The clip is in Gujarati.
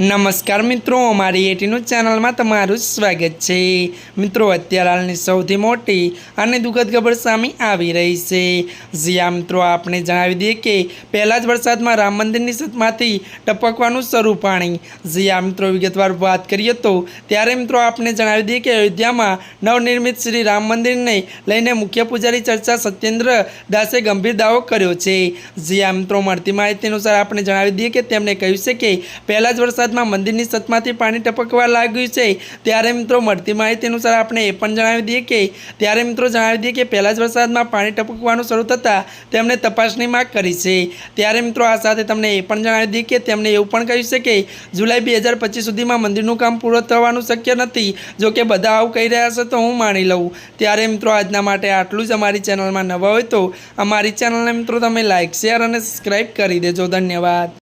નમસ્કાર મિત્રો, અમારી એટીનું ચેનલમાં તમારું સ્વાગત છે. મિત્રો, અત્યારે હાલની સૌથી મોટી અને દુઃખદ ખબર સામે આવી રહી છે. જ્યાં મિત્રો, આપણે જણાવી દઈએ કે પહેલાં જ વરસાદમાં રામ મંદિરની છતમાંથી ટપકવાનું શરૂ પાણી. જ્યાં મિત્રો, વિગતવાર વાત કરીએ તો ત્યારે મિત્રો આપણે જણાવી દઈએ કે અયોધ્યામાં નવનિર્મિત શ્રી રામ મંદિરને લઈને મુખ્ય પૂજારી ચર્ચા સત્યેન્દ્ર દાસે ગંભીર દાવો કર્યો છે. જ્યાં મિત્રો, મળતી માહિતી અનુસાર આપણે જણાવી દઈએ કે તેમણે કહ્યું છે કે પહેલાં જ વરસાદમાં મંદિરની છતમાંથી પાણી ટપકવા લાગ્યું છે. ત્યારે મિત્રો મળતી માહિતી અનુસાર આપણે એ પણ જણાવી દઈએ કે, ત્યારે મિત્રો જણાવી દઈએ કે પહેલા જ વરસાદમાં પાણી ટપકવાનું શરૂ થતાં તેમણે તપાસની માંગ કરી છે. ત્યારે મિત્રો આ સાથે તમને એ પણ જણાવી દઈએ કે તેમણે એવું પણ કહ્યું છે કે, જુલાઈ બે હજાર પચીસ સુધીમાં મંદિરનું કામ પૂરું થવાનું શક્ય નથી. જો કે બધા આવું કહી રહ્યા છે તો હું માની લઉં. ત્યારે મિત્રો આજના માટે આટલું જ અમારી ચેનલમાં નવા હોય તો અમારી ચેનલને મિત્રો તમે લાઇક શેર અને સબસ્ક્રાઈબ કરી દેજો. ધન્યવાદ.